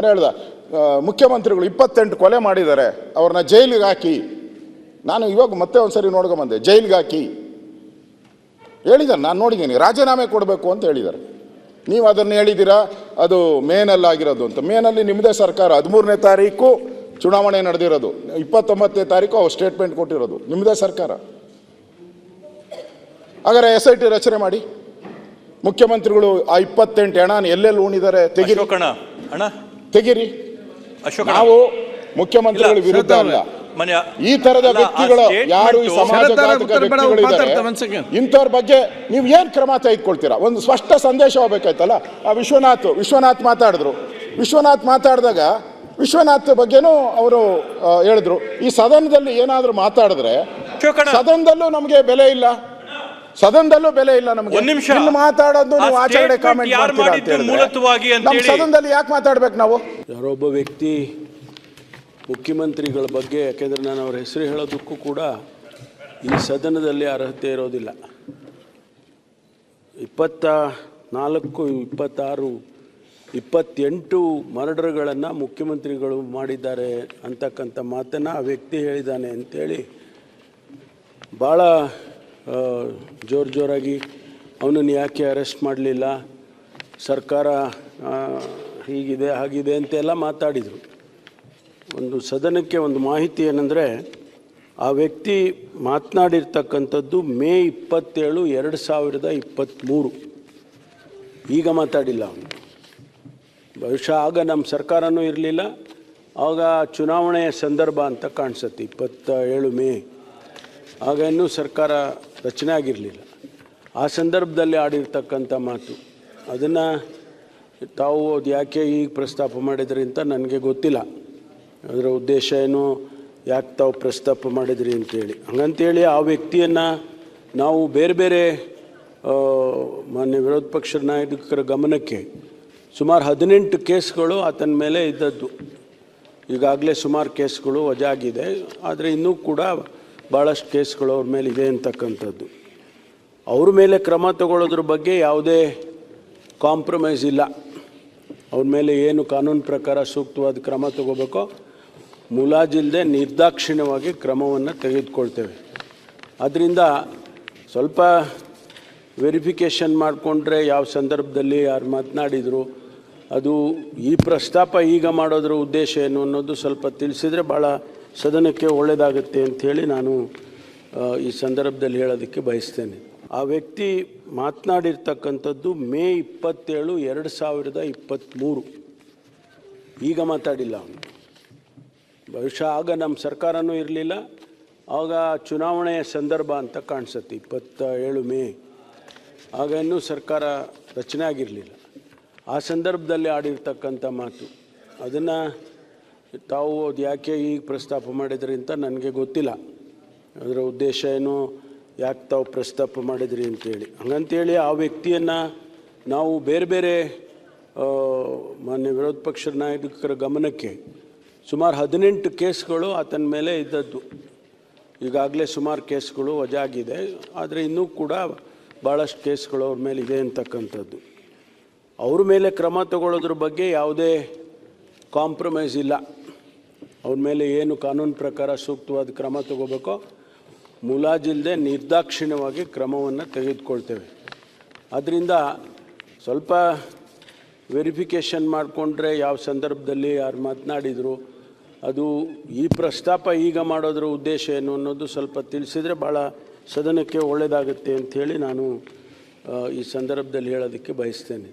ಅವನು ಹೇಳ್ದ ಮುಖ್ಯಮಂತ್ರಿಗಳು ಇಪ್ಪತ್ತೆಂಟು ಕೊಲೆ ಮಾಡಿದ್ದಾರೆ, ಅವ್ರನ್ನ ಜೈಲಿಗೆ ಹಾಕಿ. ನಾನು ಇವಾಗ ಮತ್ತೆ ಒಂದ್ಸರಿ ನೋಡ್ಕೊಂಬಂದೆ ಜೈಲಿಗೆ ಹಾಕಿ. ಹೇಳಿದ್ದಾರೆ ನಾನು ನೋಡಿದ್ದೀನಿ, ರಾಜೀನಾಮೆ ಕೊಡಬೇಕು ಅಂತ ಹೇಳಿದ್ದಾರೆ. ನೀವು ಅದನ್ನು ಹೇಳಿದ್ದೀರಾ? ಅದು ಮೇನಲ್ಲಿ ಆಗಿರೋದು ಅಂತ. ಮೇನಲ್ಲಿ ನಿಮ್ಮದೇ ಸರ್ಕಾರ, ಹದಿಮೂರನೇ ತಾರೀಕು ಚುನಾವಣೆ ನಡೆದಿರೋದು. ಇಪ್ಪತ್ತೊಂಬತ್ತನೇ ತಾರೀಕು ಅವ್ರು ಸ್ಟೇಟ್ಮೆಂಟ್ ಕೊಟ್ಟಿರೋದು ನಿಮ್ಮದೇ ಸರ್ಕಾರ. ಹಾಗಾದ್ರೆ ಎಸ್ ಐ ಟಿ ರಚನೆ ಮಾಡಿ. ಮುಖ್ಯಮಂತ್ರಿಗಳು ಆ ಇಪ್ಪತ್ತೆಂಟು ಹಣ ಎಲ್ಲೆಲ್ಲಿ ಉಣಿದ್ದಾರೆ ತೆಗಿರೋಕಣ ಅಣ್ಣ. ತೆಗಿರಿ. ನಾವು ಮುಖ್ಯಮಂತ್ರಿಗಳ ವಿರುದ್ಧ ಅಲ್ಲ. ಈ ತರದ ವ್ಯಕ್ತಿಗಳು ಯಾರು ಈ second. ಇಂಥವ್ರ ಬಗ್ಗೆ ನೀವು ಏನ್ ಕ್ರಮ ತೆಗೆದುಕೊಳ್ತೀರಾ? ಒಂದು ಸ್ಪಷ್ಟ ಸಂದೇಶ ಹೋಗ್ಬೇಕಾಯ್ತಲ್ಲ? ಆ ವಿಶ್ವನಾಥ್ ವಿಶ್ವನಾಥ್ ಮಾತಾಡಿದ್ರು. ವಿಶ್ವನಾಥ್ ಮಾತಾಡಿದಾಗ ವಿಶ್ವನಾಥ್ ಬಗ್ಗೆನೂ ಅವರು ಹೇಳಿದ್ರು. ಈ ಸದನದಲ್ಲಿ ಏನಾದರೂ ಮಾತಾಡಿದ್ರೆ ಸದನದಲ್ಲೂ ನಮಗೆ ಬೆಲೆ ಇಲ್ಲ. ಸದನದಲ್ಲೂ ಬೆಲೆ ಇಲ್ಲ ನಮಗೆ. ಒಂದ್ ನಿಮಿಷ. ಇಲ್ಲಿ ಮಾತಾಡೋದು ಆ ನೀವು ಆಚರಣೆ statement ಕಾಮೆಂಟ್ ಯಾರು ಮಾಡ್ತೀರಾ ಅಂತ ಮಾಡಿದ್ದು ಹೇಳಿದ್ರೆ. ಮೂಲತವಾಗಿ ಅಂತ ನಮ್ಮ ಹೇಳಿ- ಸದನದಲ್ಲಿ ಯಾಕೆ ಮಾತಾಡ್ಬೇಕು ನಾವು? ಯಾರೊಬ್ಬ ವ್ಯಕ್ತಿ ಮುಖ್ಯಮಂತ್ರಿಗಳ ಬಗ್ಗೆ ಯಾಕೆಂದ್ರೆ ನಾನು ಅವ್ರ ಹೆಸರು ಹೇಳೋದಕ್ಕೂ ಕೂಡ ಈ ಸದನದಲ್ಲಿ ಅರ್ಹತೆ ಇರೋದಿಲ್ಲ. ಇಪ್ಪತ್ತ ನಾಲ್ಕು ಇಪ್ಪತ್ತಾರು ಇಪ್ಪತ್ತೆಂಟು ಮರ್ಡರ್ಗಳನ್ನು ಮುಖ್ಯಮಂತ್ರಿಗಳು ಮಾಡಿದ್ದಾರೆ ಅಂತಕ್ಕಂಥ ಮಾತನ್ನು ಆ ವ್ಯಕ್ತಿ ಹೇಳಿದ್ದಾನೆ ಅಂತೇಳಿ ಭಾಳ ಜೋರು ಜೋರಾಗಿ ಅವನನ್ನು ಯಾಕೆ ಅರೆಸ್ಟ್ ಮಾಡಲಿಲ್ಲ? ಸರ್ಕಾರ ಹೀಗಿದೆ, ಹಾಗಿದೆ ಅಂತೆಲ್ಲ ಮಾತಾಡಿದರು. ಒಂದು ಸದನಕ್ಕೆ ಒಂದು ಮಾಹಿತಿ ಏನಂದರೆ, ಆ ವ್ಯಕ್ತಿ ಮಾತನಾಡಿರ್ತಕ್ಕಂಥದ್ದು ಮೇ ಇಪ್ಪತ್ತೇಳು ಎರಡು ಸಾವಿರದ ಇಪ್ಪತ್ತ್ಮೂರು ಈಗ ಮಾತಾಡಿಲ್ಲ ಅವನು. ಬಹುಶಃ ಆಗ ನಮ್ಮ ಸರ್ಕಾರನೂ ಇರಲಿಲ್ಲ. ಆಗ ಚುನಾವಣೆಯ ಸಂದರ್ಭ ಅಂತ ಕಾಣಿಸುತ್ತೆ ಇಪ್ಪತ್ತ ಏಳು ಮೇ. ಆಗ ಇನ್ನೂ ಸರ್ಕಾರ ರಚನೆ ಆಗಿರಲಿಲ್ಲ ಆ ಸಂದರ್ಭದಲ್ಲಿ ಆಡಿರ್ತಕ್ಕಂಥ ಮಾತು. ಅದನ್ನು ತಾವು ಅದು ಯಾಕೆ ಈಗ ಪ್ರಸ್ತಾಪ ಮಾಡಿದ್ರಿ ಅಂತ ನನಗೆ ಗೊತ್ತಿಲ್ಲ. ಅದರ ಉದ್ದೇಶ ಏನು, ಯಾಕೆ ತಾವು ಪ್ರಸ್ತಾಪ ಮಾಡಿದ್ರಿ ಅಂತೇಳಿ. ಹಂಗಂತೇಳಿ ಆ ವ್ಯಕ್ತಿಯನ್ನು ನಾವು ಬೇರೆ ಬೇರೆ ಮಾನ್ಯ ವಿರೋಧ ಪಕ್ಷದ ನಾಯಕರ ಗಮನಕ್ಕೆ ಸುಮಾರು ಹದಿನೆಂಟು ಕೇಸ್ಗಳು ಆತನ ಮೇಲೆ ಇದ್ದದ್ದು. ಈಗಾಗಲೇ ಸುಮಾರು ಕೇಸ್ಗಳು ವಜಾಗಿದೆ. ಆದರೆ ಇನ್ನೂ ಕೂಡ ಭಾಳಷ್ಟು ಕೇಸ್ಗಳು ಅವ್ರ ಮೇಲೆ ಇದೆ ಅಂತಕ್ಕಂಥದ್ದು. ಅವ್ರ ಮೇಲೆ ಕ್ರಮ ತಗೊಳ್ಳೋದ್ರ ಬಗ್ಗೆ ಯಾವುದೇ ಕಾಂಪ್ರಮೈಸ್ ಇಲ್ಲ. ಅವ್ರ ಮೇಲೆ ಏನು ಕಾನೂನು ಪ್ರಕಾರ ಸೂಕ್ತವಾದ ಕ್ರಮ ತಗೋಬೇಕೋ ಮುಲಾಜಿಲ್ಲದೆ ನಿರ್ದಾಕ್ಷಿಣ್ಯವಾಗಿ ಕ್ರಮವನ್ನು ತೆಗೆದುಕೊಳ್ತೇವೆ. ಆದ್ದರಿಂದ ಸ್ವಲ್ಪ ವೆರಿಫಿಕೇಷನ್ ಮಾಡಿಕೊಂಡ್ರೆ ಯಾವ ಸಂದರ್ಭದಲ್ಲಿ ಯಾರು ಮಾತನಾಡಿದರು, ಅದು ಈ ಪ್ರಸ್ತಾಪ ಈಗ ಮಾಡೋದ್ರ ಉದ್ದೇಶ ಏನು ಅನ್ನೋದು ಸ್ವಲ್ಪ ತಿಳಿಸಿದರೆ ಭಾಳ ಸದನಕ್ಕೆ ಒಳ್ಳೆಯದಾಗುತ್ತೆ ಅಂಥೇಳಿ ನಾನು ಈ ಸಂದರ್ಭದಲ್ಲಿ ಹೇಳೋದಕ್ಕೆ ಬಯಸ್ತೇನೆ. ಆ ವ್ಯಕ್ತಿ ಮಾತನಾಡಿರ್ತಕ್ಕಂಥದ್ದು ಮೇ ಇಪ್ಪತ್ತೇಳು ಎರಡು ಸಾವಿರದ ಇಪ್ಪತ್ತ್ಮೂರು ಈಗ ಮಾತಾಡಿಲ್ಲ ಅವನು. ಬಹುಶಃ ಆಗ ನಮ್ಮ ಸರ್ಕಾರನೂ ಇರಲಿಲ್ಲ. ಆಗ ಚುನಾವಣೆಯ ಸಂದರ್ಭ ಅಂತ ಕಾಣಿಸುತ್ತೆ ಇಪ್ಪತ್ತ ಏಳು ಮೇ. ಆಗ ಇನ್ನೂ ಸರ್ಕಾರ ರಚನೆ ಆಗಿರಲಿಲ್ಲ. ಆ ಸಂದರ್ಭದಲ್ಲಿ ಆಡಿರ್ತಕ್ಕಂಥ ಮಾತು. ಅದನ್ನು ತಾವು ಅದು ಯಾಕೆ ಈಗ ಪ್ರಸ್ತಾಪ ಮಾಡಿದ್ರಿ ಅಂತ ನನಗೆ ಗೊತ್ತಿಲ್ಲ. ಅದರ ಉದ್ದೇಶ ಏನು? ಯಾಕೆ ತಾವು ಪ್ರಸ್ತಾಪ ಮಾಡಿದ್ರಿ ಅಂತೇಳಿ. ಹಂಗಂತೇಳಿ ಆ ವ್ಯಕ್ತಿಯನ್ನು ನಾವು ಬೇರೆ ಬೇರೆ ಮಾನ್ಯ ವಿರೋಧ ಪಕ್ಷದ ನಾಯಕರ ಗಮನಕ್ಕೆ ಸುಮಾರು ಹದಿನೆಂಟು ಕೇಸ್ಗಳು ಆತನ ಮೇಲೆ ಇದ್ದದ್ದು. ಈಗಾಗಲೇ ಸುಮಾರು ಕೇಸ್ಗಳು ವಜಾಗಿದೆ. ಆದರೆ ಇನ್ನೂ ಕೂಡ ಭಾಳಷ್ಟು ಕೇಸ್ಗಳು ಅವ್ರ ಮೇಲೆ ಇದೆ ಅಂತಕ್ಕಂಥದ್ದು. ಅವ್ರ ಮೇಲೆ ಕ್ರಮ ತಗೊಳ್ಳೋದ್ರ ಬಗ್ಗೆ ಯಾವುದೇ ಕಾಂಪ್ರಮೈಸ್ ಇಲ್ಲ. ಅವ್ರ ಮೇಲೆ ಏನು ಕಾನೂನು ಪ್ರಕಾರ ಸೂಕ್ತವಾದ ಕ್ರಮ ತಗೋಬೇಕೋ ಮುಲಾಜಿಲ್ಲದೆ ನಿರ್ದಾಕ್ಷಿಣ್ಯವಾಗಿ ಕ್ರಮವನ್ನು ತೆಗೆದುಕೊಳ್ತೇವೆ. ಅದರಿಂದ ಸ್ವಲ್ಪ ವೆರಿಫಿಕೇಷನ್ ಮಾಡಿಕೊಂಡ್ರೆ ಯಾವ ಸಂದರ್ಭದಲ್ಲಿ ಯಾರು ಮಾತನಾಡಿದರು, ಅದು ಈ ಪ್ರಸ್ತಾಪ ಈಗ ಮಾಡೋದ್ರ ಉದ್ದೇಶ ಏನು ಅನ್ನೋದು ಸ್ವಲ್ಪ ತಿಳಿಸಿದರೆ ಭಾಳ ಸದನಕ್ಕೆ ಒಳ್ಳೆಯದಾಗುತ್ತೆ ಅಂಥೇಳಿ ನಾನು ಈ ಸಂದರ್ಭದಲ್ಲಿ ಹೇಳೋದಕ್ಕೆ ಬಯಸ್ತೇನೆ.